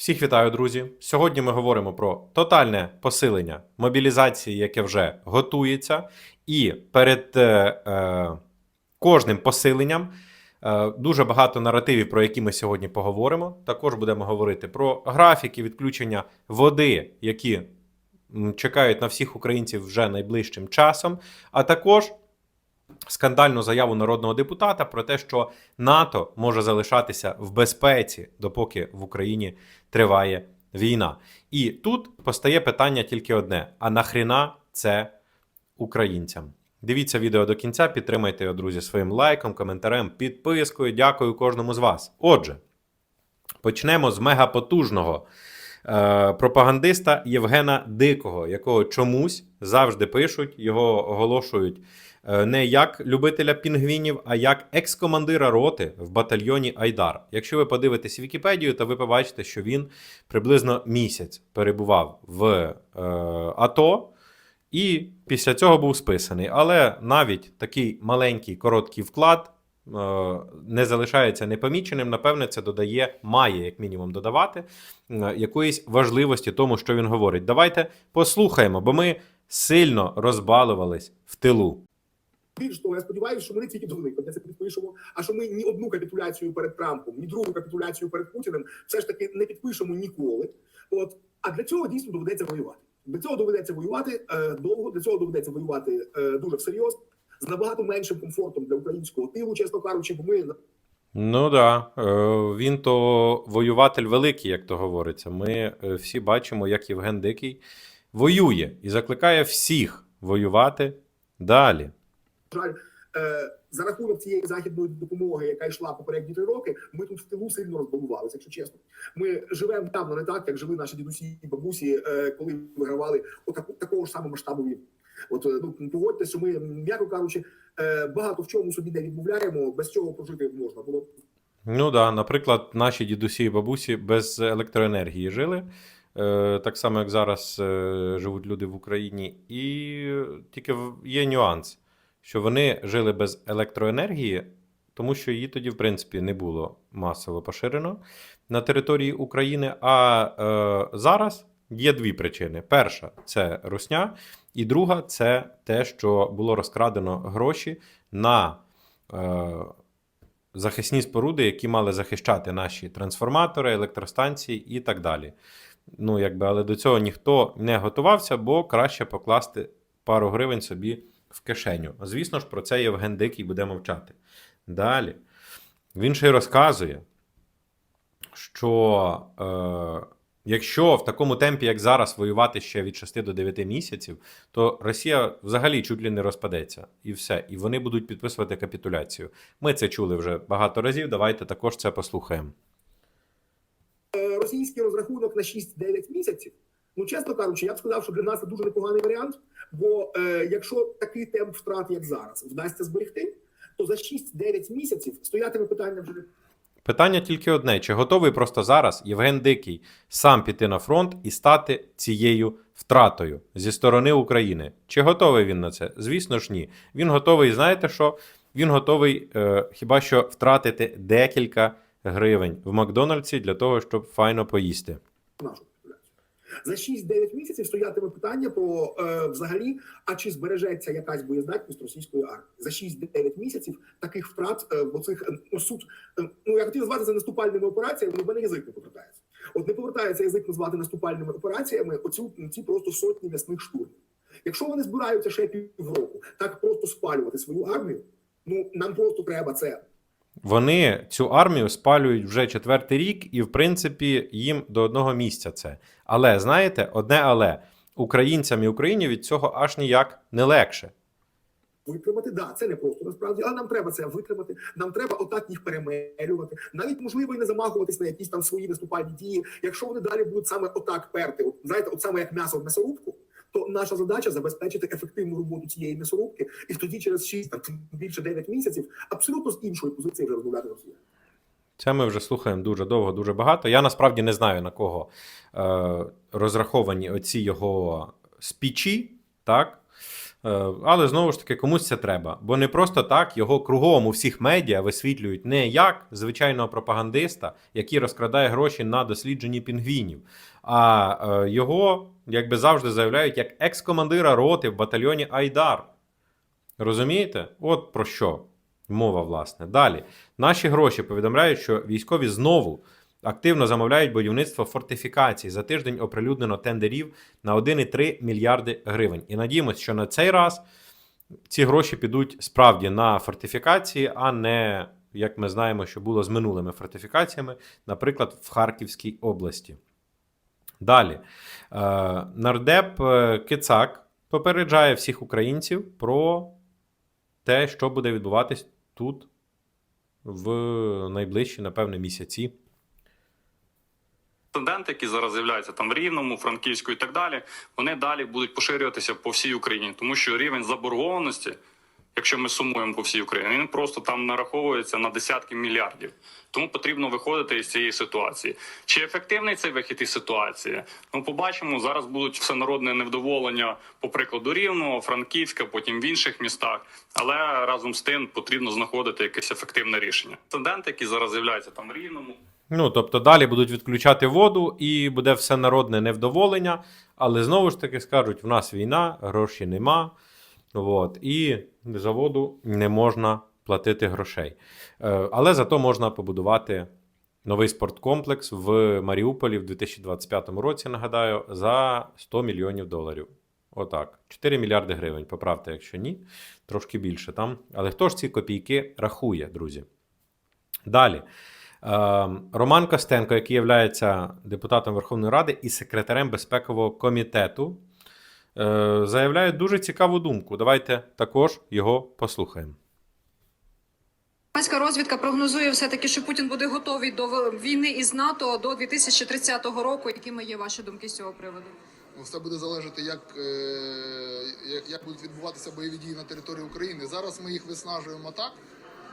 Всіх вітаю, друзі! Сьогодні ми говоримо про тотальне посилення мобілізації, яке вже готується, і перед е, е, кожним посиленням е, дуже багато наративів, про які ми сьогодні поговоримо. Також будемо говорити про графіки відключення води, які чекають на всіх українців вже найближчим часом, а також скандальну заяву народного депутата про те, що НАТО може залишатися в безпеці, допоки в Україні триває війна. І тут постає питання тільки одне: а нахріна це українцям? Дивіться відео до кінця, підтримайте його, друзі, своїм лайком, коментарем, підпискою. Дякую кожному з вас. Отже, почнемо з мегапотужного е, пропагандиста Євгена Дикого, якого чомусь завжди пишуть, його оголошують не як любителя пінгвінів, а як екс-командира роти в батальйоні Айдар. Якщо ви подивитесь Вікіпедію, то ви побачите, що він приблизно місяць перебував в е, АТО. І після цього був списаний. Але навіть такий маленький короткий вклад е, не залишається непоміченим. Напевне, це додає, має як мінімум додавати е, якоїсь важливості тому, що він говорить. Давайте послухаємо, бо ми сильно розбалувались в тилу. Більш того, я сподіваюся, що ми не тільки до Великодня це підпишемо, а що ми ні одну капітуляцію перед Трампом, ні другу капітуляцію перед Путіним все ж таки не підпишемо ніколи. От а для цього дійсно доведеться воювати. Для цього доведеться воювати е, довго. Для цього доведеться воювати е, дуже всерйоз з набагато меншим комфортом для українського тилу, чесно кажучи, бо ми Ну да, е, він то воюватель великий, як то говориться. Ми е, всі бачимо, як Євген Дикий воює і закликає всіх воювати далі. Жаль, е, за рахунок цієї західної допомоги, яка йшла попередні три роки, ми тут в тилу сильно розбалувалися, якщо чесно. Ми живемо давно не так, як жили наші дідусі і бабусі, е, коли вигравали отаку такого ж самого масштабу війни. От е, ну погодьте, що ми, м'яко кажучи, багато в чому собі не відмовляємо, без цього прожити можна було. Ну да, наприклад, наші дідусі і бабусі без електроенергії жили. Так само, як зараз живуть люди в Україні. І тільки є нюанс, що вони жили без електроенергії, тому що її тоді, в принципі, не було масово поширено на території України. А е, зараз є дві причини: перша це русня, і друга це те, що було розкрадено гроші на. Е, захисні споруди, які мали захищати наші трансформатори, електростанції і так далі. Ну, якби, але до цього ніхто не готувався, бо краще покласти пару гривень собі в кишеню. Звісно ж, про це Євген Дикий буде мовчати. Далі. Він ще й розказує, що е, якщо в такому темпі, як зараз, воювати ще від 6 до 9 місяців, то Росія взагалі чуть ли не розпадеться. І все. І вони будуть підписувати капітуляцію. Ми це чули вже багато разів. Давайте також це послухаємо. Е, Російський розрахунок на 6-9 місяців. Ну, чесно кажучи, я б сказав, що для нас це дуже непоганий варіант. Бо е, якщо такий темп втрат, як зараз, вдасться зберегти, то за 6-9 місяців стоятиме питання вже Питання тільки одне: чи готовий просто зараз Євген Дикий сам піти на фронт і стати цією втратою зі сторони України? Чи готовий він на це? Звісно ж, ні. Він готовий, знаєте що? Він готовий е, хіба що втратити декілька гривень в Макдональдсі для того, щоб файно поїсти. За 6-9 місяців стоятиме питання про е, взагалі, а чи збережеться якась боєздатність російської армії за 6-9 місяців таких втрат е, в оцих е, ну, суд. е, ну я хотів назвати це наступальними операціями, але в мене язик не повертається. От не повертається язик назвати наступальними операціями. Оцю ці просто сотні м'ясних штурмів. Якщо вони збираються ще півроку, так просто спалювати свою армію. Ну нам просто треба це Вони цю армію спалюють вже четвертий рік, і, в принципі, їм до одного місця це. Але знаєте, одне але українцям і Україні від цього аж ніяк не легше. Витримати, да, це не просто насправді, але нам треба це витримати. Нам треба отак їх перемелювати. Навіть можливо і не замахуватись на якісь там свої наступальні дії. Якщо вони далі будуть саме отак перти, от, знаєте, от саме як м'ясо в м'ясорубку, то наша задача забезпечити ефективну роботу цієї м'ясорубки, і тоді через 6, там, більше 9 місяців абсолютно з іншої позиції вже розмовляти Росія. Це ми вже слухаємо дуже довго, дуже багато. Я насправді не знаю на кого е, розраховані оці його спічі, так? Е, Але знову ж таки, комусь це треба. Бо не просто так його кругом у всіх медіа висвітлюють не як звичайного пропагандиста, який розкрадає гроші на дослідженні пінгвінів, а е, його, якби завжди заявляють, як екс-командира роти в батальйоні Айдар. Розумієте? От про що мова, власне. Далі. Наші гроші повідомляють, що військові знову активно замовляють будівництво фортифікацій. За тиждень оприлюднено тендерів на 1,3 мільярди гривень. І надіємося, що на цей раз ці гроші підуть справді на фортифікації, а не, як ми знаємо, що було з минулими фортифікаціями, наприклад, в Харківській області. Далі. Е, Нардеп е, Кицак попереджає всіх українців про те, що буде відбуватись тут в найближчі, напевне, місяці. Студенти, які зараз з'являються там в Рівному, Франківську і так далі, вони далі будуть поширюватися по всій Україні, тому що рівень заборгованості, якщо ми сумуємо по всій Україні, він просто там нараховується на десятки мільярдів. Тому потрібно виходити із цієї ситуації. Чи ефективний цей вихід із ситуації? Ну, побачимо. Зараз будуть всенародне невдоволення, по прикладу Рівного, Франківська, потім в інших містах. Але разом з тим потрібно знаходити якесь ефективне рішення. Студенти, які зараз з'являються там Рівному, Ну, тобто далі будуть відключати воду і буде все народне невдоволення, але знову ж таки скажуть: в нас війна, грошей нема. От, і за воду не можна платити грошей. Е, Але зато можна побудувати новий спорткомплекс в Маріуполі в 2025 році, нагадаю, за 100 мільйонів доларів. Отак. 4 мільярди гривень. Поправте, якщо ні, трошки більше там. Але хто ж ці копійки рахує, друзі? Далі. Е, Роман Костенко, який є депутатом Верховної Ради і секретарем безпекового комітету, заявляє дуже цікаву думку. Давайте також його послухаємо. Німецька розвідка прогнозує все-таки, що Путін буде готовий до війни із НАТО до 2030 року. Якими є ваші думки з цього приводу? Ну, все буде залежати, як, е, як, як будуть відбуватися бойові дії на території України. Зараз ми їх виснажуємо так,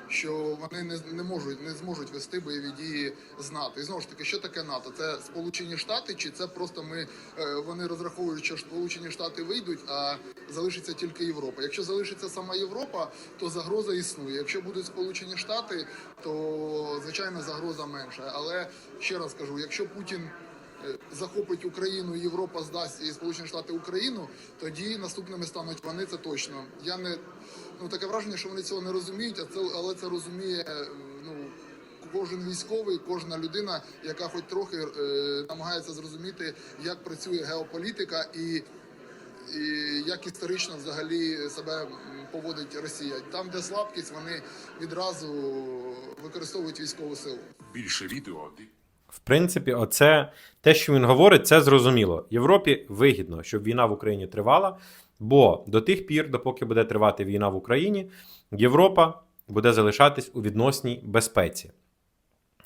що вони не, не можуть не зможуть вести бойові дії з НАТО. І знову ж таки, що таке НАТО? Це Сполучені Штати, чи це просто ми е, вони розраховують, що Сполучені Штати вийдуть, а залишиться тільки Європа. Якщо залишиться сама Європа, то загроза існує. Якщо будуть Сполучені Штати, то звичайно загроза менша. Але ще раз кажу, якщо Путін е, захопить Україну, Європа здасть і Сполучені Штати Україну, тоді наступними стануть вони. Це точно. Я не ну таке враження, що вони цього не розуміють, а це але це розуміє ну. Кожен військовий, кожна людина, яка хоч трохи е, намагається зрозуміти, як працює геополітика і, і як історично взагалі себе поводить Росія. Там, де слабкість, вони відразу використовують військову силу. Більше відео В принципі, оце те, що він говорить, це зрозуміло. Європі вигідно, щоб війна в Україні тривала, бо до тих пір, допоки буде тривати війна в Україні, Європа буде залишатись у відносній безпеці.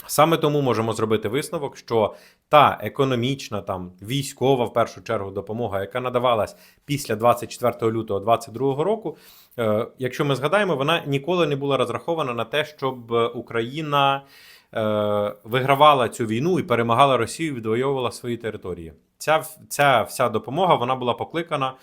Саме тому можемо зробити висновок, що та економічна, там військова в першу чергу допомога, яка надавалась після 24 лютого 2022 року, е, якщо ми згадаємо, вона ніколи не була розрахована на те, щоб Україна е, вигравала цю війну і перемагала Росію, відвоювала свої території. Ця, ця вся допомога вона була покликана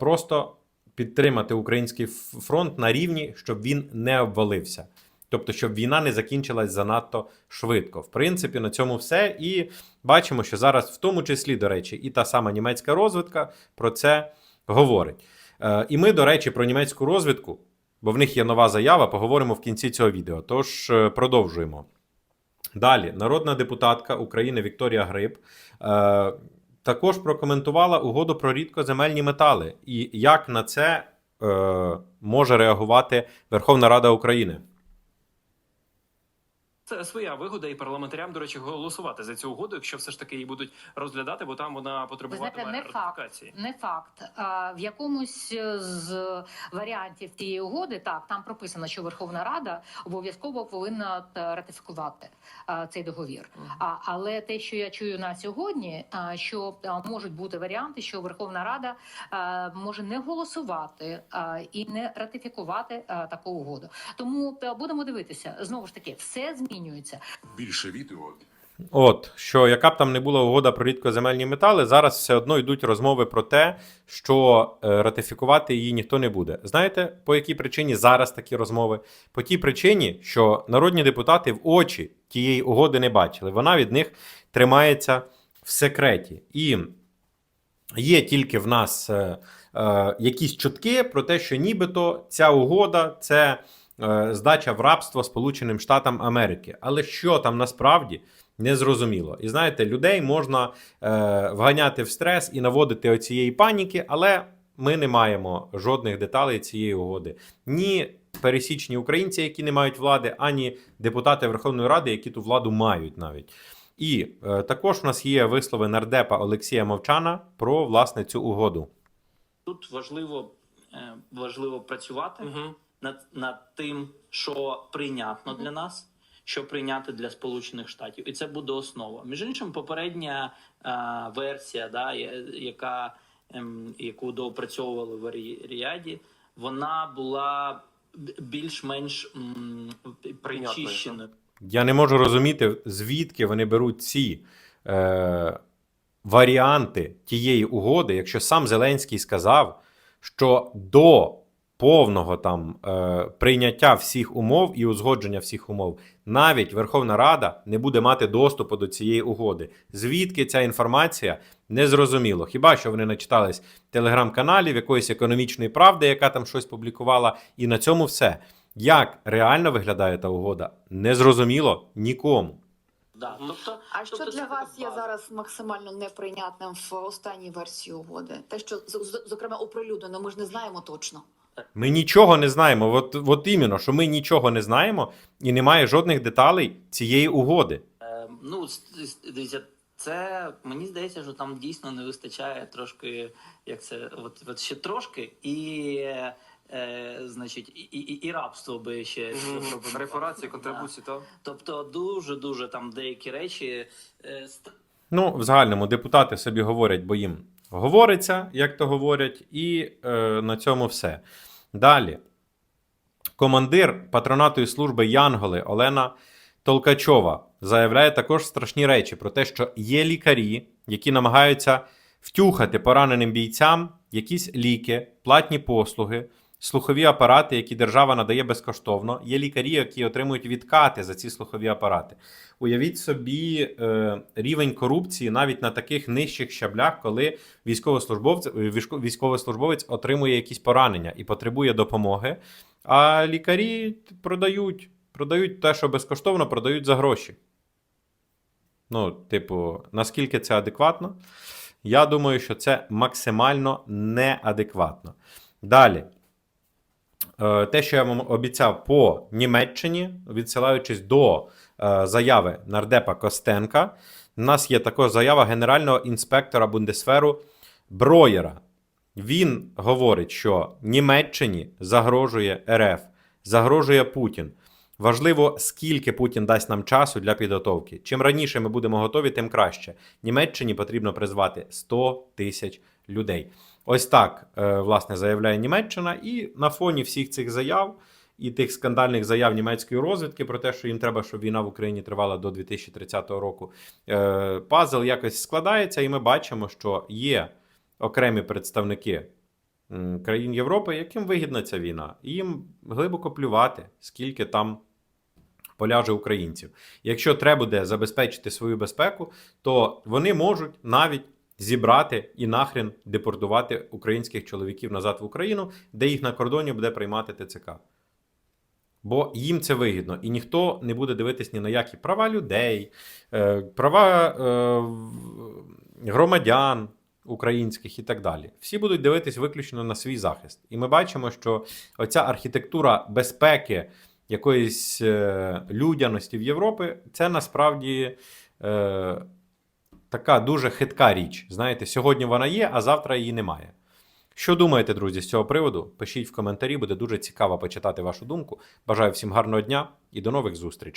просто підтримати український фронт на рівні, щоб він не обвалився. Тобто, щоб війна не закінчилась занадто швидко. В принципі, на цьому все. І бачимо, що зараз, в тому числі, до речі, і та сама німецька розвідка про це говорить. Е, і ми, до речі, про німецьку розвідку, бо в них є нова заява, поговоримо в кінці цього відео. Тож е, продовжуємо. Далі, народна депутатка України Вікторія Гриб е, також прокоментувала угоду про рідкоземельні метали і як на це е, може реагувати Верховна Рада України. Це своя вигода, і парламентарям, до речі, голосувати за цю угоду, якщо все ж таки її будуть розглядати, бо там вона потребуватиме знаєте, не факт, не факт. А, в якомусь з варіантів цієї угоди так там прописано, що Верховна Рада обов'язково повинна ратифікувати а, цей договір. А, але те, що я чую на сьогодні, а, що а, можуть бути варіанти, що Верховна Рада а, може не голосувати а, і не ратифікувати а, таку угоду. Тому а, будемо дивитися знову ж таки, все змінюється. більше відео От, що яка б там не була угода про рідкоземельні метали, зараз все одно йдуть розмови про те, що е, ратифікувати її ніхто не буде. Знаєте, по якій причині зараз такі розмови? По тій причині, що народні депутати в очі тієї угоди не бачили. Вона від них тримається в секреті. І є тільки в нас е, е, якісь чутки про те, що нібито ця угода це здача в рабство Сполученим Штатам Америки. Але що там насправді незрозуміло. І знаєте, людей можна е, вганяти в стрес і наводити оцієї паніки, але ми не маємо жодних деталей цієї угоди. Ні пересічні українці, які не мають влади, ані депутати Верховної Ради, які ту владу мають навіть. І е, також в нас є вислови нардепа Олексія Мовчана про власне цю угоду. Тут важливо, е, важливо працювати над, над тим, що прийнятно для нас, що прийняти для Сполучених Штатів, і це буде основа. Між іншим, попередня е, версія, да, я- яка ем, яку доопрацьовували в Рі- Ріаді, вона була більш-менш м, причищеною. Я не можу розуміти, звідки вони беруть ці е, варіанти тієї угоди, якщо сам Зеленський сказав, що до повного там е, прийняття всіх умов і узгодження всіх умов, навіть Верховна Рада не буде мати доступу до цієї угоди. Звідки ця інформація незрозуміло. Хіба що вони начитались телеграм-каналів якоїсь економічної правди, яка там щось публікувала, і на цьому все. Як реально виглядає та угода, незрозуміло нікому. Да. Тобто, А що тобто для вас є зараз максимально неприйнятним в останній версії угоди? Те, що зокрема оприлюднено, ми ж не знаємо точно. Ми нічого не знаємо. От, от іменно, що ми нічого не знаємо, і немає жодних деталей цієї угоди. Е, Ну, дивіться, це мені здається, що там дійсно не вистачає трошки, як це, от, от ще трошки, і, е, е, значить, і, і, і рабство би ще. Репарації, Да. контрибуції, так? Тобто дуже дуже там деякі речі. Е, ст- Ну, в загальному депутати собі говорять, бо їм говориться, як то говорять, і е, на цьому все. Далі. Командир патронатної служби Янголи Олена Толкачова заявляє також страшні речі про те, що є лікарі, які намагаються втюхати пораненим бійцям якісь ліки, платні послуги, слухові апарати, які держава надає безкоштовно. Є лікарі, які отримують відкати за ці слухові апарати. Уявіть собі е, рівень корупції навіть на таких нижчих щаблях, коли військовослужбовець, військовослужбовець отримує якісь поранення і потребує допомоги. А лікарі продають, продають те, що безкоштовно, продають за гроші. Ну, типу, наскільки це адекватно? Я думаю, що це максимально неадекватно. Далі. Е, Те, що я вам обіцяв по Німеччині, відсилаючись до е, заяви нардепа Костенка, у нас є також заява генерального інспектора Бундесферу Броєра. Він говорить, що Німеччині загрожує РФ, загрожує Путін. Важливо, скільки Путін дасть нам часу для підготовки. Чим раніше ми будемо готові, тим краще. Німеччині потрібно призвати 100 тисяч людей. Ось так, е, власне, заявляє Німеччина, і на фоні всіх цих заяв і тих скандальних заяв німецької розвідки про те, що їм треба, щоб війна в Україні тривала до 2030 року. е, Пазл якось складається, і ми бачимо, що є окремі представники країн Європи, яким вигідна ця війна, і їм глибоко плювати, скільки там поляже українців. Якщо треба буде забезпечити свою безпеку, то вони можуть навіть зібрати і нахрен депортувати українських чоловіків назад в Україну, де їх на кордоні буде приймати ТЦК. Бо їм це вигідно, і ніхто не буде дивитись ні на які права людей, е, права е, громадян українських і так далі. Всі будуть дивитись виключно на свій захист. І ми бачимо, що оця архітектура безпеки, якоїсь е, людяності в Європі, це насправді така дуже хитка річ. Знаєте, сьогодні вона є, а завтра її немає. Що думаєте, друзі, з цього приводу? Пишіть в коментарі, буде дуже цікаво почитати вашу думку. Бажаю всім гарного дня і до нових зустрічей.